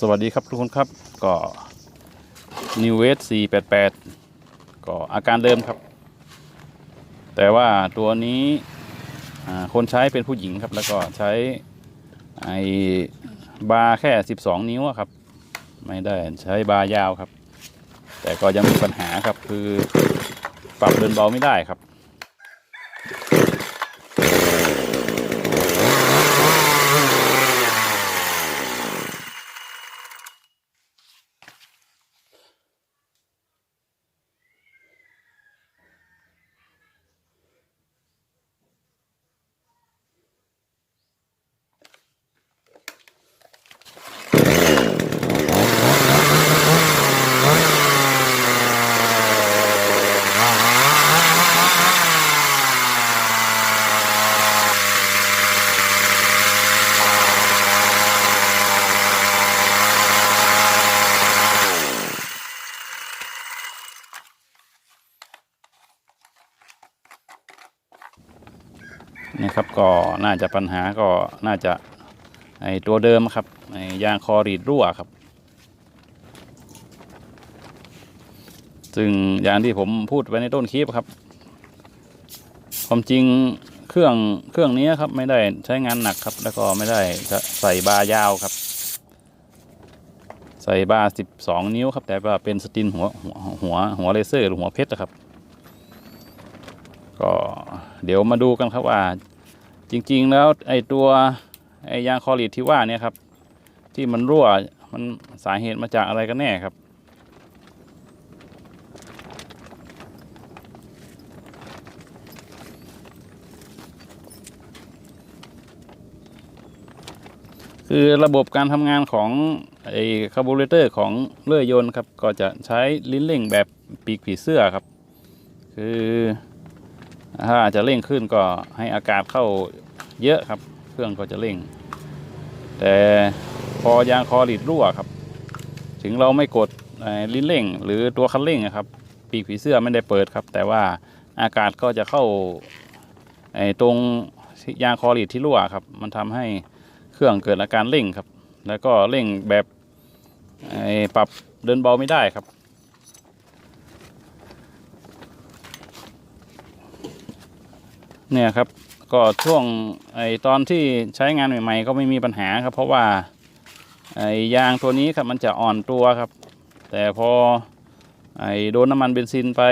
สวัสดีครับทุกคนครับก็ New w a s 488 ก็อาการเดิมครับ แต่ว่าตัวนี้คนใช้เป็นผู้หญิงครับ แล้วก็ใช้ไอ้บาร์แค่ 12 นิ้วอะครับ ไม่ได้ใช้บาร์ยาวครับ แต่ก็ยังมีปัญหาครับคือปรับเดินเบาไม่ได้ครับ นะครับก็น่าจะปัญหาก็น่าจะไอตัวเดิมครับไอยางคอรีดรั่วครับ ซึ่งอย่างที่ผมพูดไว้ในต้นคลิปครับ ความจริงเครื่องเครื่องนี้ครับไม่ได้ใช้งานหนักครับ แล้วก็ไม่ได้จะใส่บาร์ยาวครับ ใส่บาร์12นิ้วครับ แต่ว่าเป็นสตินหัวหัวหัวหัวเลเซอร์หรือหัวเพชรนะครับ ก็เดี๋ยวมาดูกันครับว่า จริงๆแล้วไอ้ตัวไอ้ยางคอรีดที่ว่าเนี่ยครับที่มันรั่วมันสาเหตุมาจากอะไรกันแน่ครับคือระบบการทำงานของไอ้คาร์บูเรเตอร์ของเลื่อยยนต์ครับ ก็จะใช้ลิ้นเร่งแบบปีกผีเสื้อครับ คือ ถ้าจะเร่งขึ้นก็ให้อากาศเข้าเยอะครับ เครื่องก็จะเร่ง แต่พอยางคอรีดรั่วครับ ถึงเราไม่กดลิ้นเร่ง หรือตัวคันเร่งอะครับ ปีกผีเสื้อไม่ได้เปิดครับ แต่ว่าอากาศก็จะเข้าตรงยางคอรีดที่รั่วครับ มันทำให้เครื่องเกิดอาการเร่งครับ แล้วก็เร่งแบบปรับเดินเบาไม่ได้ครับ เนี่ยครับก็ช่วงไอตอนที่ใช้งานใหม่ ๆ ก็ไม่มีปัญหาครับ เพราะว่าไอยางตัวนี้ครับมันจะอ่อนตัวครับ แต่พอไอโดนน้ำมันเบนซินไป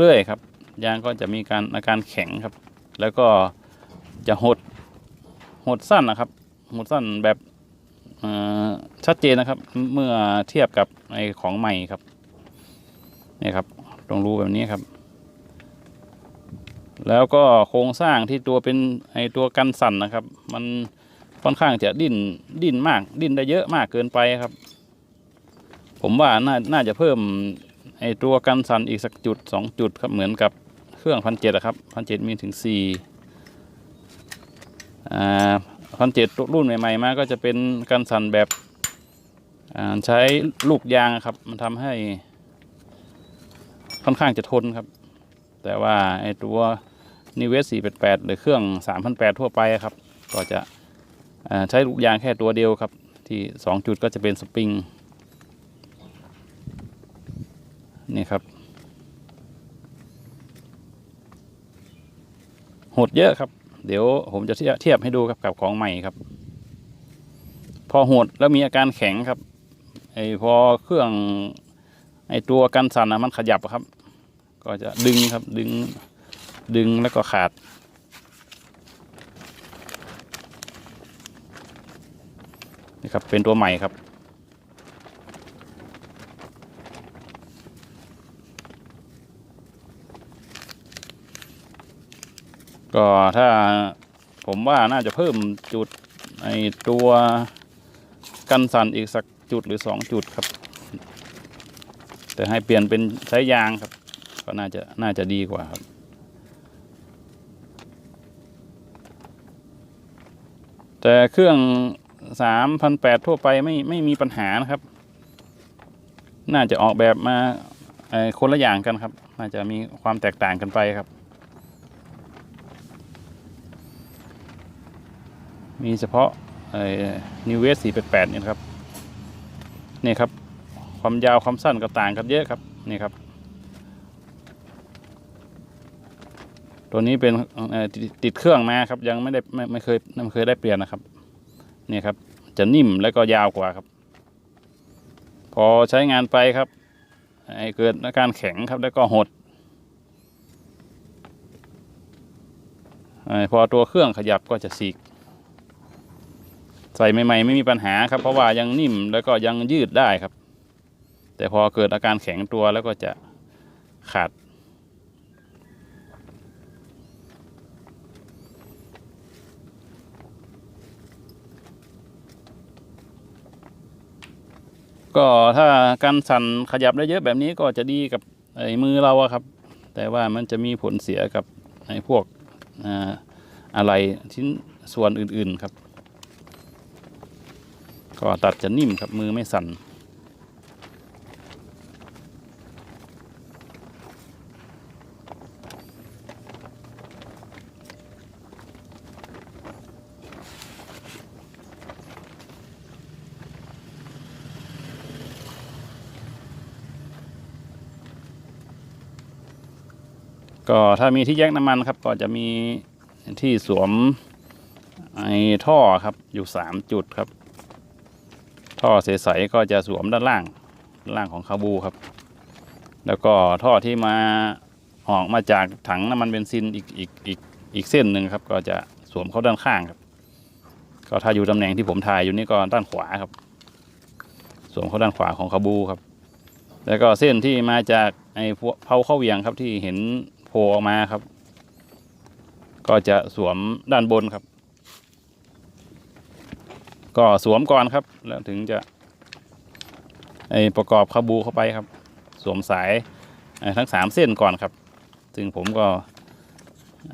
เรื่อยๆครับยางก็จะมีการอาการแข็งครับ แล้วก็จะหดหดสั้นนะครับ หดสั้นแบบชัดเจนนะครับ เมื่อเทียบกับไอของใหม่ครับนี่ครับตรงรูแบบนี้ครับ แล้วก็โครงสร้างที่ตัวเป็นไอตัวกันสั่นนะครับ มันค่อนข้างจะดิ้นดิ้นมาก ดิ้นได้เยอะมากเกินไปครับ ผมว่าน่าน่าจะเพิ่มไอตัวกันสั่นอีกสักจุดสองจุดครับเหมือนกับเครื่องพันเจ็ดครับพันเจ็ดมีถึงสี่อ่าพันเจ็ดรุ่นใหม่ๆมาก็จะเป็นกันสั่นแบบอ่าใช้ลูกยางครับ มันทำให้ค่อนข้างจะทนครับ แต่ว่าไอตัว นิเวศ488 หรือเครื่อง 3,800 ทั่วไปครับ ก็จะใช้ลูกยางแค่ตัวเดียวครับ ที่ 2 จุดก็จะเป็นสปริง นี่ครับ หดเยอะครับ เดี๋ยวผมจะเทียบให้ดูครับกับของใหม่ครับ พอหดแล้วมีอาการแข็งครับไอพอเครื่องไอตัวกันสั่นนะมันขยับครับ ก็จะดึงครับดึง ดึงแล้วก็ขาด นี่ครับ เป็นตัวใหม่ครับ ก็ถ้าผมว่าน่าจะเพิ่มจุดไอตัวกันสั่นอีกสักจุดหรือสองจุดครับ แต่ให้เปลี่ยนเป็นใช้ยางครับ ก็น่าจะน่าจะดีกว่าครับ แต่เครื่องสามพันแปดทั่วไปไม่ไม่มีปัญหานะครับ น่าจะออกแบบมาคนละอย่างกันครับ น่าจะมีความแตกต่างกันไปครับ มีเฉพาะนิวเวสสี่แปดแปดเนี่ยครับ นี่ครับ ความยาวความสั้นก็ต่างกันเยอะครับ นี่ครับ ตัวนี้เป็นติดติดเครื่องมาครับ ยังไม่ได้ไม่ไม่เคยไม่เคยได้เปลี่ยนนะครับนี่ครับ จะนิ่มแล้วก็ยาวกว่าครับ พอใช้งานไปครับไอเกิดอาการแข็งครับแล้วก็หดอพอตัวเครื่องขยับก็จะสีก ใส่ใหม่ๆไม่มีปัญหาครับ เพราะว่ายังนิ่มแล้วก็ยังยืดได้ครับ แต่พอเกิดอาการแข็งตัวแล้วก็จะขาด ก็ถ้าการสั่นขยับได้เยอะแบบนี้ก็จะดีกับไอ้มือเราครับ แต่ว่ามันจะมีผลเสียกับไอ้พวกอะไรชิ้นส่วนอื่นๆครับ ก็ตัดจะนิ่มครับมือไม่สั่น ก็ถ้ามีที่แยกน้ำมันครับ ก็จะมีที่สวมไอ้ท่อครับอยู่สามจุดครับ ท่อใสๆก็จะสวมด้านล่างด้านล่างของคาบูครับ แล้วก็ท่อที่มาออกมาจากถังน้ำมันเบนซินอีกอีกอีกอีกเส้นหนึ่งครับ ก็จะสวมเข้าด้านข้างครับ ก็ถ้าอยู่ตำแหน่งที่ผมถ่ายอยู่นี่ก็ด้านขวาครับ สวมเข้าด้านขวาของคาบูครับ แล้วก็เส้นที่มาจากไอ้พวกเผาเข้าเวียงครับที่เห็น โผล่ออกมาครับ ก็จะสวมด้านบนครับ ก็สวมก่อนครับ แล้วถึงจะไอประกอบคาบูเข้าไปครับ สวมสายไอ้ทั้งสามเส้นก่อนครับ ซึ่งผมก็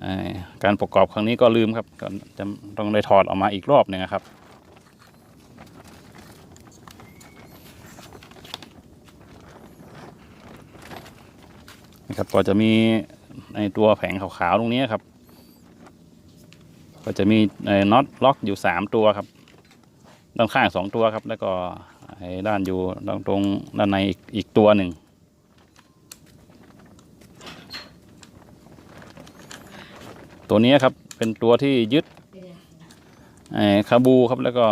ไอ้การประกอบครั้งนี้ก็ลืมครับก็จะต้องได้ถอดออกมาอีกรอบหนึ่งนะครับนะครับก็จะมี ในตัวแผงขาวๆตรงนี้ครับ ก็จะมีน็อตล็อกอยู่สามตัวครับ ด้านข้างสองตัวครับ แล้วก็ด้านอยู่ตรงตรงด้านในอีกอีกตัวหนึ่งตัวนี้ครับเป็นตัวที่ยึดไอ้คาบูครับแล้วก็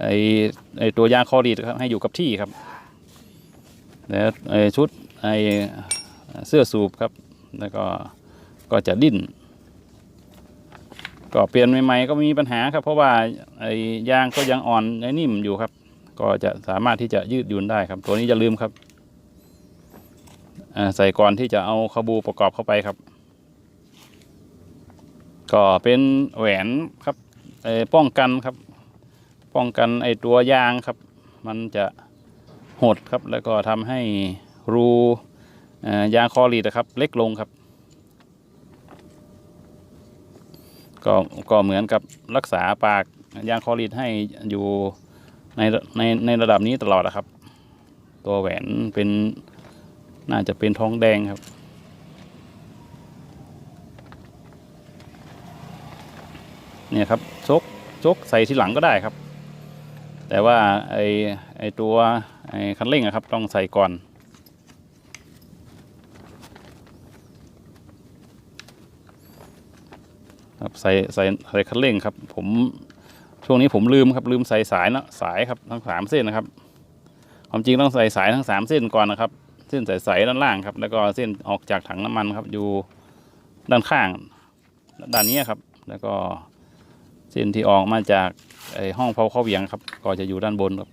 ไอ้ไอ้ตัวยางคอรีดครับให้อยู่กับที่ครับแล้วไอ้ชุดไอ เสื้อสูบครับ แล้วก็ก็จะดิ้น ก็เปลี่ยนใหม่ๆก็มีปัญหาครับ เพราะว่าไอ้ยางก็ยังอ่อนไอ้นิ่มอยู่ครับ ก็จะสามารถที่จะยืดหยุ่นได้ครับ ตัวนี้จะลืมครับใส่ก่อนที่จะเอาคาบูประกอบเข้าไปครับ ก็เป็นแหวนครับไอป้องกันครับ ป้องกันไอ้ตัวยางครับ มันจะหดครับแล้วก็ทำให้รู ยางคอรีดนะครับเล็กลงครับ ก็ก็เหมือนกับรักษาปากยางคอรีดให้อยู่ในในในระดับนี้ตลอดนะครับ ตัวแหวนเป็นน่าจะเป็นทองแดงครับเนี่ยครับชกชกใส่ที่หลังก็ได้ครับ แต่ว่าไอไอตัวไอคันเร่งอะครับ ต้องใส่ก่อน ครับใส่ใส่ใส่คันเร่งครับ ผมช่วงนี้ผมลืมครับ ลืมใส่สายนะสายครับทั้งสามเส้นนะครับความจริงต้องใส่สายทั้งสามเส้นก่อนนะครับ เส้นใส่สายด้านล่างครับ แล้วก็เส้นออกจากถังน้ำมันครับ อยู่ด้านข้าง ด้านนี้ครับ แล้วก็เส้นที่ออกมาจากไอห้องเผาข้าเวียงครับ ก็จะอยู่ด้านบนครับ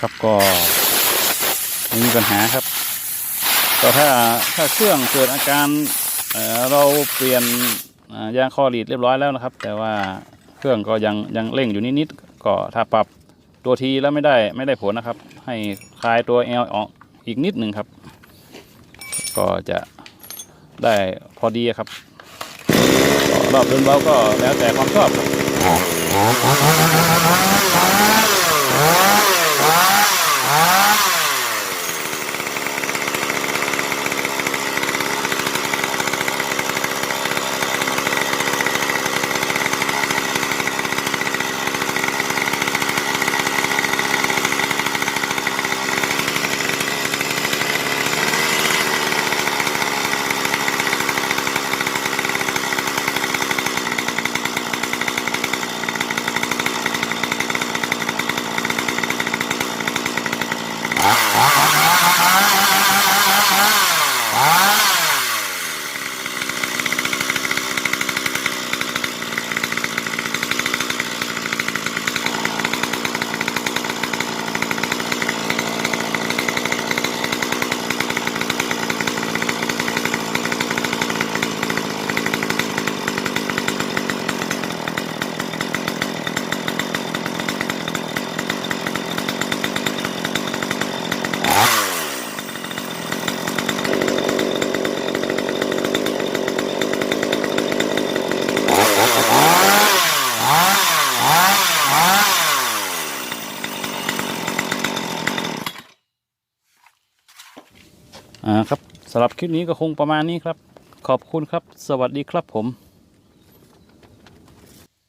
ครับก็ไม่มีปัญหาครับก็ถ้าถ้าเครื่องเกิดอาการเเราเปลี่ยนยางคอรีดเรียบร้อยแล้วนะครับ แต่ว่าเครื่องก็ยังยังเร่งอยู่นิดๆก็ถ้าปรับตัวทีแล้วไม่ได้ไม่ได้ผลนะครับ ให้คลายตัวเอลออกอีกนิดหนึ่งครับ ก็จะได้พอดีครับรอบเดินเบาก็แล้วแต่ความชอบครับ Ah! สำหรับคลิปนี้ก็คงประมาณนี้ครับ ขอบคุณครับ สวัสดีครับผม